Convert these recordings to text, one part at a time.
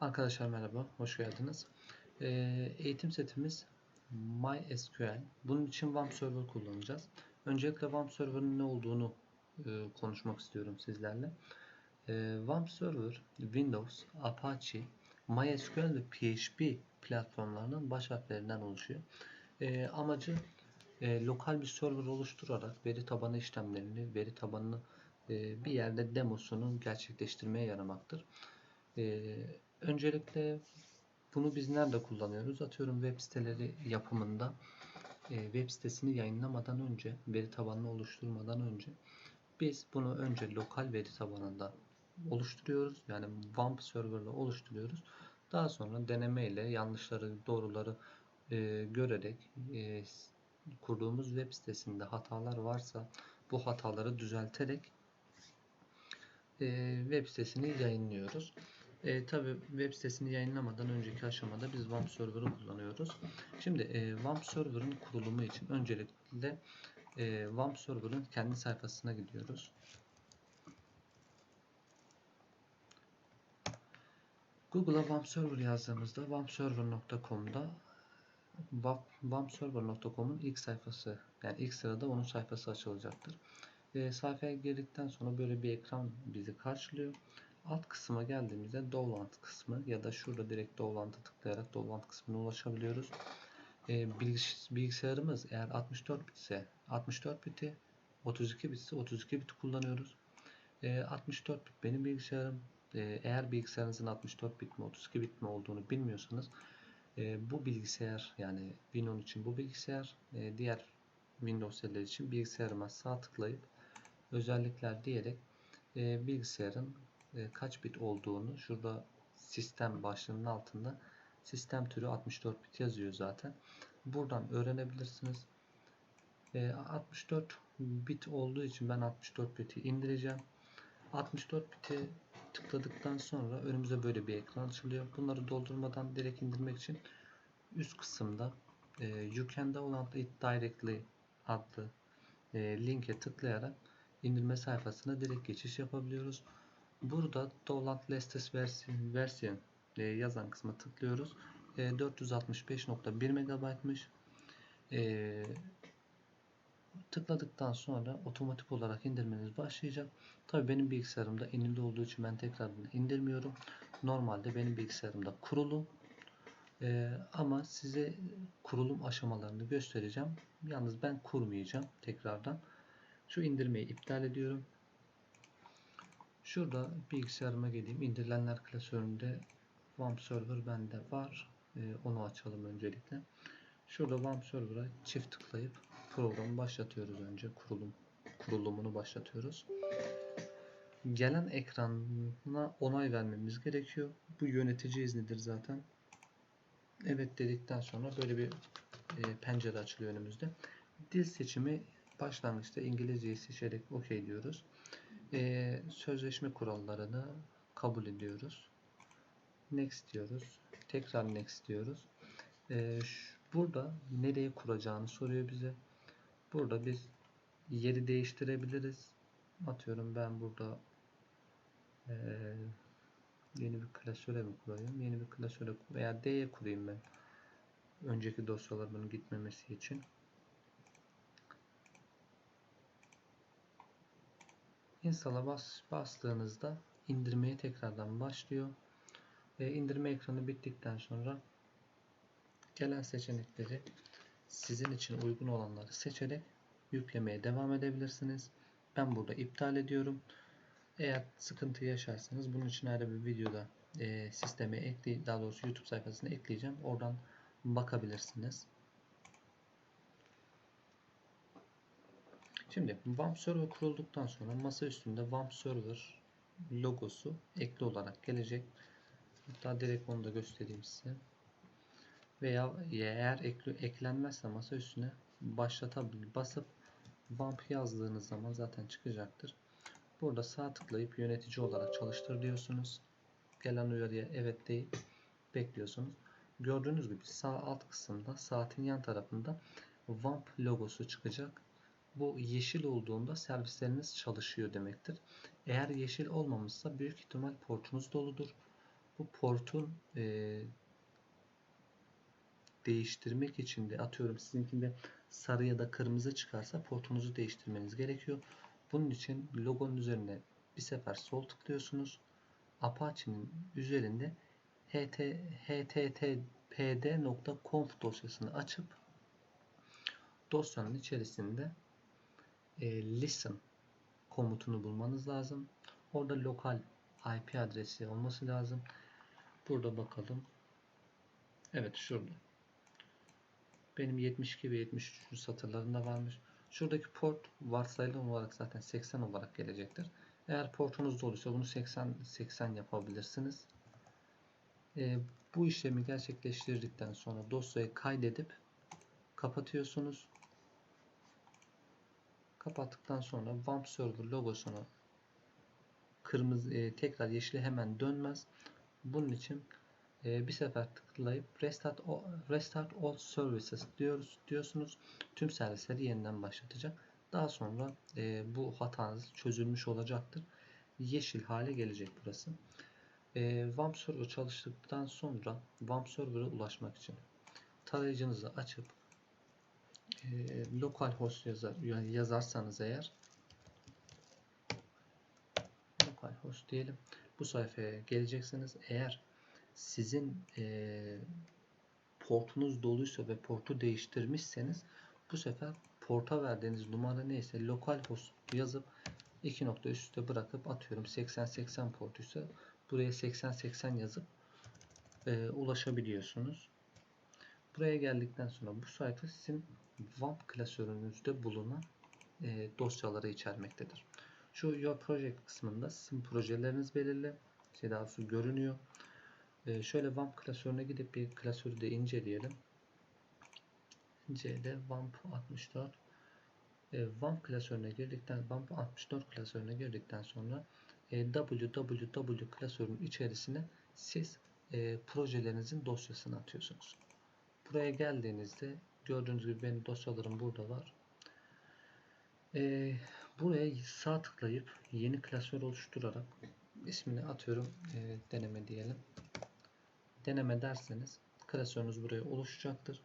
Arkadaşlar merhaba, hoş geldiniz. Ee, eğitim setimiz MySQL. Bunun için WAMP Server kullanacağız. Öncelikle WAMP Server'ın ne olduğunu e, konuşmak istiyorum sizlerle. E, WAMP Server, Windows, Apache, MySQL ve PHP platformlarının baş harflerinden oluşuyor. E, amacı e, lokal bir server oluşturarak veri tabanı işlemlerini, veri tabanını e, bir yerde demosunu gerçekleştirmeye yaramaktır. E, öncelikle bunu biz nerede kullanıyoruz? Atıyorum web siteleri yapımında e, web sitesini yayınlamadan önce, veri tabanını oluşturmadan önce biz bunu önce lokal veri tabanında oluşturuyoruz. Yani WAMP serverla oluşturuyoruz. Daha sonra deneme ile yanlışları, doğruları e, görerek e, kurduğumuz web sitesinde hatalar varsa bu hataları düzelterek e, web sitesini yayınlıyoruz. E, Tabi web sitesini yayınlamadan önceki aşamada biz WAMP server'ı kullanıyoruz. Şimdi e, WAMP server'ın kurulumu için öncelikle e, WAMP server'ın kendi sayfasına gidiyoruz. Google'a WAMP server yazdığımızda wampserver.com'da wampserver.com'un ilk sayfası yani ilk sırada onun sayfası açılacaktır. E, sayfaya girdikten sonra böyle bir ekran bizi karşılıyor. Alt kısma geldiğimizde Dovlant kısmı ya da şurada direkt Dovlant'a tıklayarak Dovlant kısmına ulaşabiliyoruz. E, bilgisayarımız eğer 64 bit ise 64 biti 32 bit ise 32 bit kullanıyoruz. E, 64 bit benim bilgisayarım. E, eğer bilgisayarınızın 64 bit mi 32 bit mi olduğunu bilmiyorsanız e, bu bilgisayar yani Windows için bu bilgisayar e, diğer Windows eller için bilgisayarıma sağ tıklayıp özellikler diyerek e, bilgisayarın e, kaç bit olduğunu şurada sistem başlığının altında sistem türü 64 bit yazıyor zaten. Buradan öğrenebilirsiniz. E, 64 bit olduğu için ben 64 biti indireceğim. 64 biti tıkladıktan sonra önümüze böyle bir ekran açılıyor. Bunları doldurmadan direkt indirmek için üst kısımda e, You can download it directly adlı e, linke tıklayarak indirme sayfasına direkt geçiş yapabiliyoruz. Burada download latest version, version e, yazan kısma tıklıyoruz. E, 465.1 MB'mış. E, tıkladıktan sonra otomatik olarak indirmeniz başlayacak. Tabii benim bilgisayarımda inili olduğu için ben tekrardan indirmiyorum. Normalde benim bilgisayarımda kurulu. Ee, ama size kurulum aşamalarını göstereceğim. Yalnız ben kurmayacağım tekrardan. Şu indirmeyi iptal ediyorum. Şurada bilgisayarıma geleyim. İndirilenler klasöründe WAMP server bende var. Ee, onu açalım öncelikle. Şurada WAMP server'a çift tıklayıp programı başlatıyoruz önce. Kurulum kurulumunu başlatıyoruz. Gelen ekrana onay vermemiz gerekiyor. Bu yönetici iznidir zaten. Evet dedikten sonra böyle bir e, pencere açılıyor önümüzde. Dil seçimi başlangıçta İngilizceyi seçerek OK diyoruz. E, sözleşme kurallarını kabul ediyoruz. Next diyoruz. Tekrar next diyoruz. E, burada nereye kuracağını soruyor bize. Burada biz yeri değiştirebiliriz. Atıyorum ben burada e, yeni bir klasöre mi kurayım? Yeni bir klasöre veya D'ye kurayım ben. Önceki dosyalarımın gitmemesi için. Install'a bas, bastığınızda indirmeye tekrardan başlıyor. Ve indirme ekranı bittikten sonra gelen seçenekleri sizin için uygun olanları seçerek yüklemeye devam edebilirsiniz. Ben burada iptal ediyorum. Eğer sıkıntı yaşarsanız bunun için ayrı bir videoda e, sisteme ekle daha doğrusu YouTube sayfasına ekleyeceğim. Oradan bakabilirsiniz. Şimdi WAMP server kurulduktan sonra masa üstünde WAMP server logosu ekli olarak gelecek. Hatta direkt onu da göstereyim size. Veya eğer ekli, eklenmezse masa üstüne başlatabilir basıp WAMP yazdığınız zaman zaten çıkacaktır. Burada sağ tıklayıp yönetici olarak çalıştır diyorsunuz. Gelen uyarıya evet deyip bekliyorsunuz. Gördüğünüz gibi sağ alt kısımda saatin yan tarafında WAMP logosu çıkacak. Bu yeşil olduğunda servisleriniz çalışıyor demektir. Eğer yeşil olmamışsa büyük ihtimal portunuz doludur. bu portun e, değiştirmek için de atıyorum sizinkinde sarı ya da kırmızı çıkarsa portunuzu değiştirmeniz gerekiyor. Bunun için logonun üzerine bir sefer sol tıklıyorsunuz. Apache'nin üzerinde ht, httpd.conf dosyasını açıp dosyanın içerisinde e, listen komutunu bulmanız lazım. Orada lokal IP adresi olması lazım. Burada bakalım. Evet şurada. Benim 72 ve 73. satırlarında varmış. Şuradaki port varsayılan olarak zaten 80 olarak gelecektir. Eğer portunuz doluysa bunu 80 80 yapabilirsiniz. E, bu işlemi gerçekleştirdikten sonra dosyayı kaydedip kapatıyorsunuz. Kapattıktan sonra WAMP server logosunu kırmızı e, tekrar yeşile hemen dönmez. Bunun için e, bir sefer tıklayıp restart restart all services diyoruz diyorsunuz. Tüm servisleri yeniden başlatacak. Daha sonra e, bu hatanız çözülmüş olacaktır. Yeşil hale gelecek burası. E, WAMP server çalıştıktan sonra WAMP server'a ulaşmak için tarayıcınızı açıp e, localhost yazar, yani yazarsanız eğer localhost diyelim. Bu sayfaya geleceksiniz. Eğer sizin e, portunuz doluysa ve portu değiştirmişseniz bu sefer porta verdiğiniz numara neyse localhost yazıp iki nokta üstte bırakıp atıyorum 80-80 portuysa buraya 80-80 yazıp e, ulaşabiliyorsunuz. Buraya geldikten sonra bu sayfa sizin WAMP klasörünüzde bulunan e, dosyaları içermektedir. Şu Your Project kısmında sizin projeleriniz belirli. Şey daha doğrusu görünüyor. E, şöyle WAMP klasörüne gidip bir klasörü de inceleyelim. C'de WAMP 64 e, WAMP klasörüne girdikten WAMP 64 klasörüne girdikten sonra e, www klasörünün içerisine siz e, projelerinizin dosyasını atıyorsunuz. Buraya geldiğinizde gördüğünüz gibi benim dosyalarım burada var. E, buraya sağ tıklayıp yeni klasör oluşturarak ismini atıyorum e, deneme diyelim. Deneme derseniz klasörünüz buraya oluşacaktır.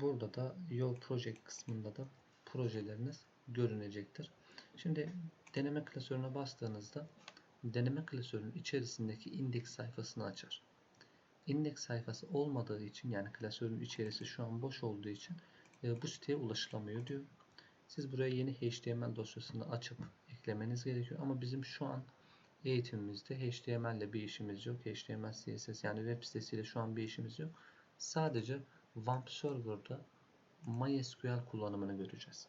Burada da Your Project kısmında da projeleriniz görünecektir. Şimdi deneme klasörüne bastığınızda deneme klasörünün içerisindeki indeks sayfasını açar. İndeks sayfası olmadığı için yani klasörün içerisi şu an boş olduğu için e, bu siteye ulaşılamıyor diyor. Siz buraya yeni HTML dosyasını açıp eklemeniz gerekiyor. Ama bizim şu an eğitimimizde HTML ile bir işimiz yok. HTML, CSS yani web sitesiyle şu an bir işimiz yok. Sadece WAMP Server'da MySQL kullanımını göreceğiz.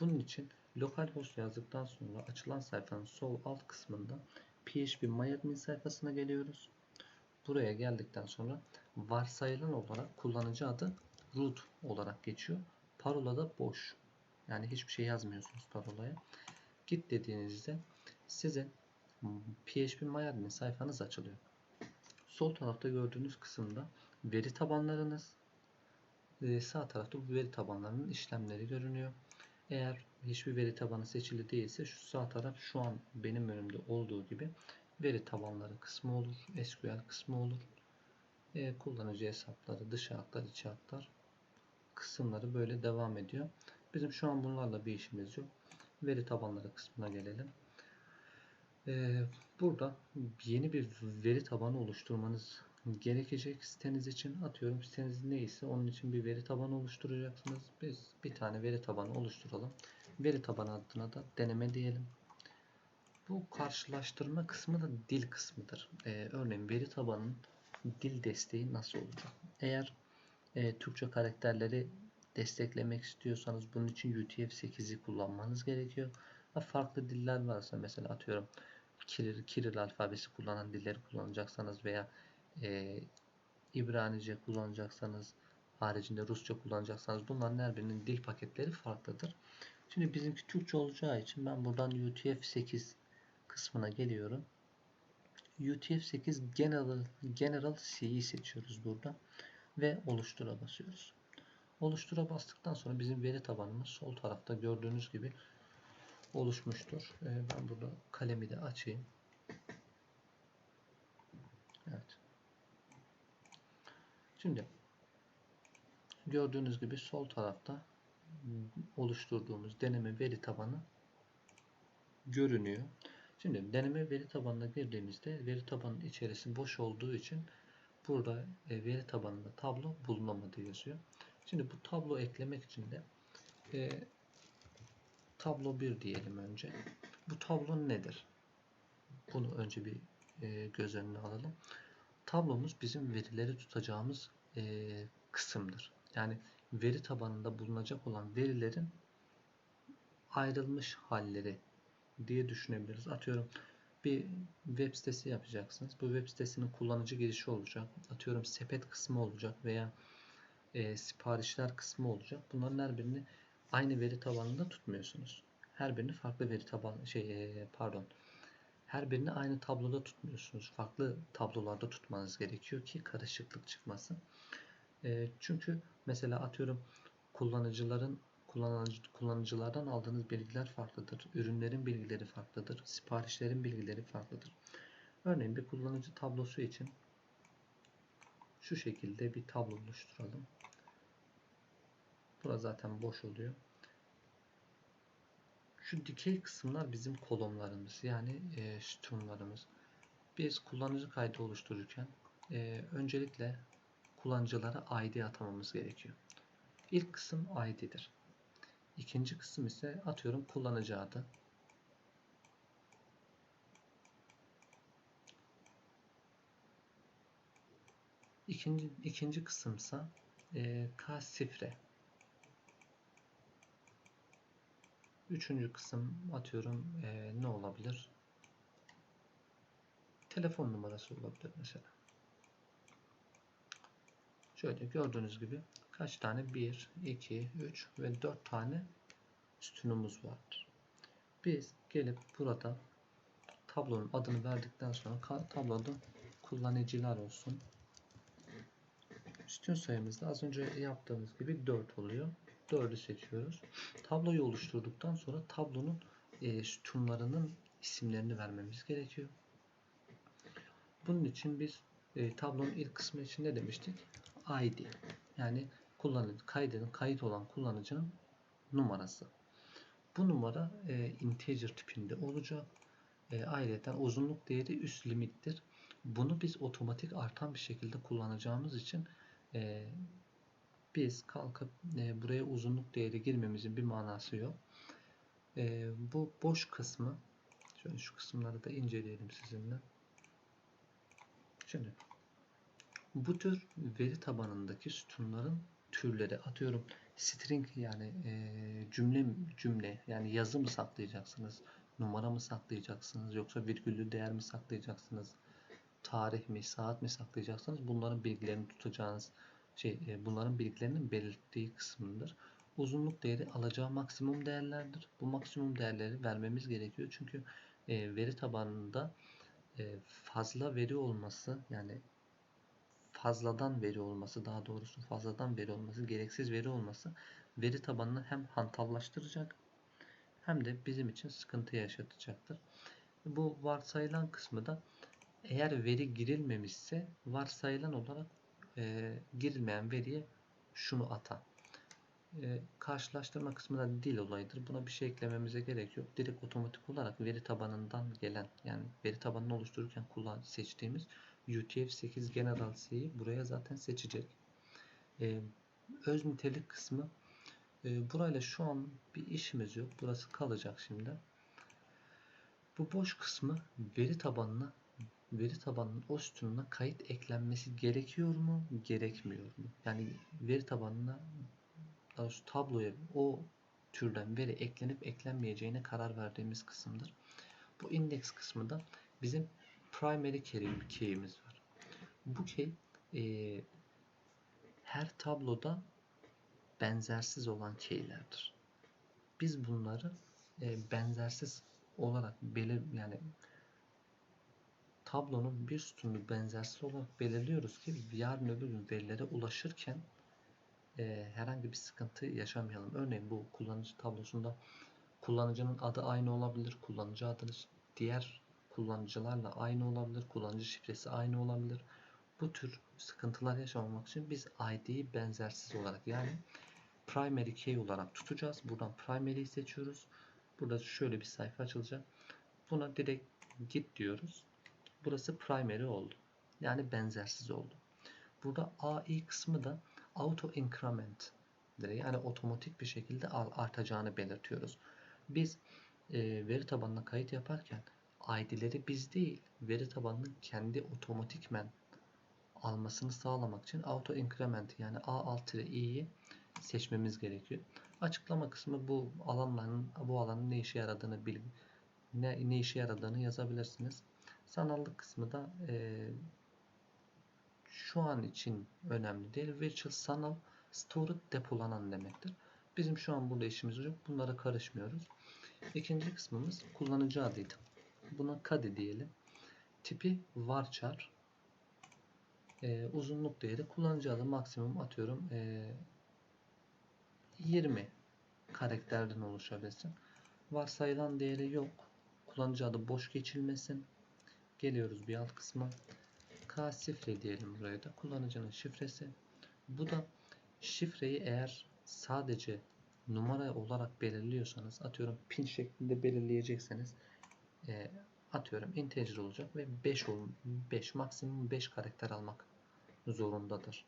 Bunun için localhost yazdıktan sonra açılan sayfanın sol alt kısmında PHP MyAdmin sayfasına geliyoruz. Buraya geldikten sonra varsayılan olarak kullanıcı adı root olarak geçiyor. Parola da boş. Yani hiçbir şey yazmıyorsunuz parolaya. Git dediğinizde sizin PHP MyAdmin sayfanız açılıyor. Sol tarafta gördüğünüz kısımda veri tabanlarınız, e, sağ tarafta bu veri tabanlarının işlemleri görünüyor. Eğer hiçbir veri tabanı seçili değilse şu sağ taraf şu an benim önümde olduğu gibi veri tabanları kısmı olur. SQL kısmı olur. E, kullanıcı hesapları, dış hatlar, iç hatlar kısımları böyle devam ediyor. Bizim şu an bunlarla bir işimiz yok. Veri tabanları kısmına gelelim. Ee, burada yeni bir veri tabanı oluşturmanız gerekecek siteniz için. Atıyorum siteniz neyse onun için bir veri tabanı oluşturacaksınız. Biz bir tane veri tabanı oluşturalım. Veri tabanı adına da deneme diyelim. Bu karşılaştırma kısmı da dil kısmıdır. Ee, örneğin veri tabanının dil desteği nasıl olacak? Eğer e, Türkçe karakterleri desteklemek istiyorsanız bunun için UTF-8'i kullanmanız gerekiyor. Farklı diller varsa mesela atıyorum Kiril, Kiril alfabesi kullanan dilleri kullanacaksanız veya e, İbranice kullanacaksanız haricinde Rusça kullanacaksanız bunların her birinin dil paketleri farklıdır. Şimdi bizimki Türkçe olacağı için ben buradan UTF-8 kısmına geliyorum. UTF-8 General, General C'yi seçiyoruz burada ve oluştura basıyoruz. Oluştura bastıktan sonra bizim veri tabanımız sol tarafta gördüğünüz gibi oluşmuştur. Ee, ben burada kalemi de açayım. Evet. Şimdi gördüğünüz gibi sol tarafta oluşturduğumuz deneme veri tabanı görünüyor. Şimdi deneme veri tabanına girdiğimizde veri tabanının içerisi boş olduğu için burada e, veri tabanında tablo bulunamadığı yazıyor. Şimdi bu tablo eklemek için de e, tablo 1 diyelim önce. Bu tablo nedir? Bunu önce bir e, göz önüne alalım. Tablomuz bizim verileri tutacağımız e, kısımdır. Yani veri tabanında bulunacak olan verilerin ayrılmış halleri diye düşünebiliriz. Atıyorum bir web sitesi yapacaksınız. Bu web sitesinin kullanıcı girişi olacak. Atıyorum sepet kısmı olacak veya e, siparişler kısmı olacak. Bunların her birini aynı veri tabanında tutmuyorsunuz. Her birini farklı veri taban şey e, pardon. Her birini aynı tabloda tutmuyorsunuz. Farklı tablolarda tutmanız gerekiyor ki karışıklık çıkmasın. E, çünkü mesela atıyorum kullanıcıların kullanıcı, kullanıcılardan aldığınız bilgiler farklıdır. Ürünlerin bilgileri farklıdır. Siparişlerin bilgileri farklıdır. Örneğin bir kullanıcı tablosu için şu şekilde bir tablo oluşturalım. Burası zaten boş oluyor. Şu dikey kısımlar bizim kolonlarımız yani e, sütunlarımız. Biz kullanıcı kaydı oluştururken e, öncelikle kullanıcılara ID atamamız gerekiyor. İlk kısım ID'dir. İkinci kısım ise atıyorum kullanıcı adı. İkinci, ikinci kısımsa e, K sifre. Üçüncü kısım atıyorum e, ne olabilir? Telefon numarası olabilir mesela. Şöyle gördüğünüz gibi kaç tane? 1, 2, 3 ve 4 tane sütunumuz vardır. Biz gelip burada tablonun adını verdikten sonra tabloda kullanıcılar olsun. Sütun sayımız da az önce yaptığımız gibi 4 oluyor. 4'ü seçiyoruz. Tabloyu oluşturduktan sonra tablonun e, sütunlarının isimlerini vermemiz gerekiyor. Bunun için biz e, tablonun ilk kısmı için ne demiştik? ID yani kullanıcı kaydının kayıt olan kullanıcının numarası. Bu numara e, integer tipinde olacak. E, ayrıca uzunluk değeri üst limittir. Bunu biz otomatik artan bir şekilde kullanacağımız için e, biz kalkıp e, buraya uzunluk değeri girmemizin bir manası yok. E, bu boş kısmı şöyle şu kısımları da inceleyelim sizinle. Şimdi bu tür veri tabanındaki sütunların türleri atıyorum string yani e, cümle cümle yani yazı mı saklayacaksınız numara mı saklayacaksınız yoksa virgüllü değer mi saklayacaksınız tarih mi saat mi saklayacaksınız bunların bilgilerini tutacağınız şey e, bunların bilgilerinin belirttiği kısmındır. Uzunluk değeri alacağı maksimum değerlerdir. Bu maksimum değerleri vermemiz gerekiyor. Çünkü e, veri tabanında e, fazla veri olması yani fazladan veri olması daha doğrusu fazladan veri olması gereksiz veri olması veri tabanını hem hantallaştıracak hem de bizim için sıkıntı yaşatacaktır. Bu varsayılan kısmı da eğer veri girilmemişse varsayılan olarak e, girilmeyen veriye şunu atan. E, karşılaştırma kısmı da dil olayıdır. Buna bir şey eklememize gerek yok. Direkt otomatik olarak veri tabanından gelen yani veri tabanını oluştururken kullan seçtiğimiz UTF-8 General C'yi buraya zaten seçecek. E, öz nitelik kısmı e, burayla şu an bir işimiz yok. Burası kalacak şimdi. Bu boş kısmı veri tabanına veri tabanının o sütununa kayıt eklenmesi gerekiyor mu, gerekmiyor mu? Yani veri tabanına tabloya o türden veri eklenip eklenmeyeceğine karar verdiğimiz kısımdır. Bu index kısmı da bizim primary key'imiz var. Bu key e, her tabloda benzersiz olan key'lerdir. Biz bunları e, benzersiz olarak belir yani tablonun bir sütununu benzersiz olarak belirliyoruz ki yarın öbür gün verilere ulaşırken e, herhangi bir sıkıntı yaşamayalım. Örneğin bu kullanıcı tablosunda kullanıcının adı aynı olabilir. Kullanıcı adınız diğer kullanıcılarla aynı olabilir. Kullanıcı şifresi aynı olabilir. bu tür sıkıntılar yaşamamak için biz ID'yi benzersiz olarak yani primary key olarak tutacağız. Buradan primary'yi seçiyoruz. Burada şöyle bir sayfa açılacak. Buna direkt git diyoruz. Burası primary oldu. Yani benzersiz oldu. Burada AI kısmı da auto increment yani otomatik bir şekilde artacağını belirtiyoruz. Biz e, veri tabanına kayıt yaparken ID'leri biz değil veri tabanının kendi otomatikmen almasını sağlamak için auto increment yani A alt i'yi seçmemiz gerekiyor. Açıklama kısmı bu alanların bu alanın ne işe yaradığını bil ne, ne işe yaradığını yazabilirsiniz. Sanallık kısmı da e, şu an için önemli değil. Virtual sanal stored depolanan demektir. Bizim şu an burada işimiz yok. Bunlara karışmıyoruz. İkinci kısmımız kullanıcı adıydı. Buna kadi diyelim. Tipi varchar. Ee, uzunluk değeri kullanıcı adı maksimum atıyorum ee, 20 karakterden oluşabilsin. Varsayılan değeri yok. Kullanıcı adı boş geçilmesin. Geliyoruz bir alt kısma. K şifre diyelim buraya da. Kullanıcının şifresi. Bu da şifreyi eğer sadece numara olarak belirliyorsanız atıyorum pin şeklinde belirleyecekseniz e, atıyorum integer olacak ve 5 5 maksimum 5 karakter almak zorundadır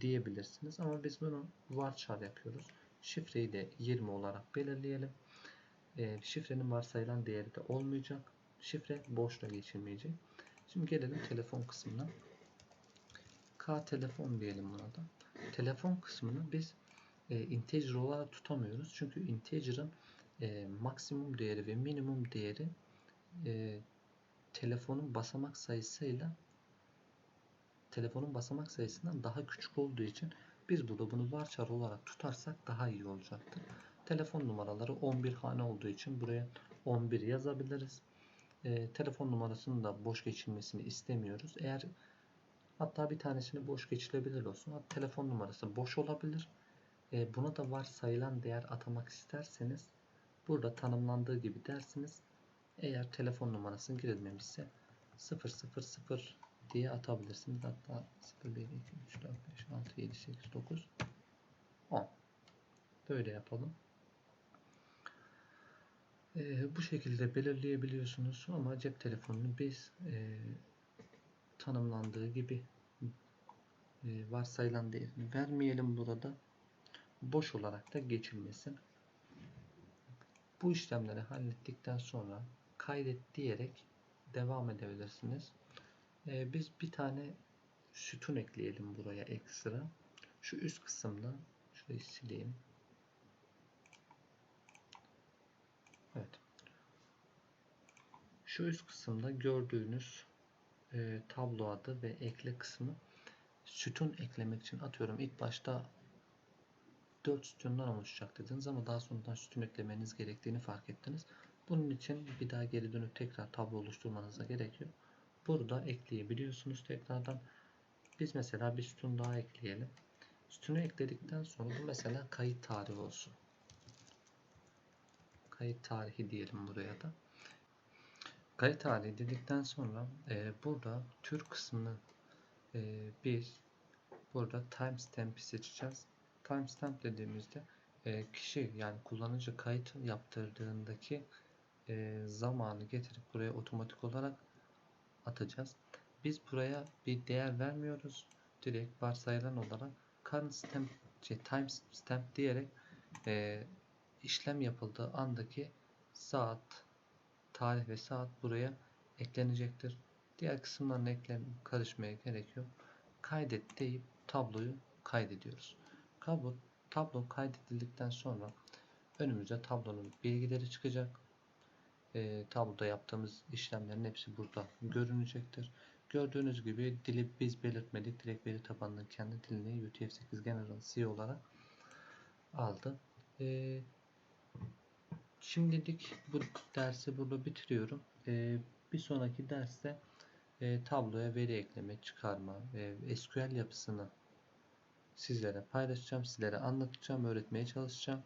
diyebilirsiniz. Ama biz bunu varchar yapıyoruz. Şifreyi de 20 olarak belirleyelim. E, şifrenin varsayılan değeri de olmayacak. Şifre boşta geçilmeyecek. Şimdi gelelim telefon kısmına. K telefon diyelim buna da. Telefon kısmını biz e, integer olarak tutamıyoruz. Çünkü integer'ın e, maksimum değeri ve minimum değeri e, telefonun basamak sayısıyla telefonun basamak sayısından daha küçük olduğu için biz burada bunu varchar olarak tutarsak daha iyi olacaktır. Telefon numaraları 11 hane olduğu için buraya 11 yazabiliriz. E, telefon numarasının da boş geçilmesini istemiyoruz. Eğer hatta bir tanesini boş geçilebilir olsun. Telefon numarası boş olabilir. E, buna da varsayılan değer atamak isterseniz burada tanımlandığı gibi dersiniz. Eğer telefon numarasını girilmemişse 000 diye atabilirsiniz. Hatta 0, 1, 2, 3, 4, 5, 6, 7, 8, 9, 10. Böyle yapalım. Ee, bu şekilde belirleyebiliyorsunuz ama cep telefonunu biz e, tanımlandığı gibi e, varsayılan değerini vermeyelim burada. Boş olarak da geçilmesin. Bu işlemleri hallettikten sonra kaydet diyerek devam edebilirsiniz. Ee, biz bir tane sütun ekleyelim buraya ekstra. Şu üst kısımda şurayı sileyim. Evet. Şu üst kısımda gördüğünüz e, tablo adı ve ekle kısmı sütun eklemek için atıyorum ilk başta 4 sütundan oluşacak dediniz ama daha sonradan sütun eklemeniz gerektiğini fark ettiniz. Bunun için bir daha geri dönüp tekrar tablo oluşturmanıza gerekiyor. Burada ekleyebiliyorsunuz tekrardan. Biz mesela bir sütun daha ekleyelim. Sütunu ekledikten sonra bu mesela kayıt tarihi olsun. Kayıt tarihi diyelim buraya da. Kayıt tarihi dedikten sonra e, burada tür kısmını e, biz burada timestamp'i seçeceğiz. Timestamp dediğimizde e, kişi yani kullanıcı kayıt yaptırdığındaki e, zamanı getirip buraya otomatik olarak atacağız. Biz buraya bir değer vermiyoruz. Direkt varsayılan olarak current stamp, şey, time stamp diyerek e, işlem yapıldığı andaki saat, tarih ve saat buraya eklenecektir. Diğer kısımlarına eklem karışmaya gerek yok. Kaydet deyip tabloyu kaydediyoruz. Tablo, tablo kaydedildikten sonra önümüze tablonun bilgileri çıkacak. E, tabloda yaptığımız işlemlerin hepsi burada görünecektir. Gördüğünüz gibi dili biz belirtmedik. Direkt veri tabanının kendi dilini UTF-8 General C olarak aldı. E, şimdilik bu dersi burada bitiriyorum. E, bir sonraki derste e, tabloya veri ekleme, çıkarma ve SQL yapısını sizlere paylaşacağım, sizlere anlatacağım, öğretmeye çalışacağım.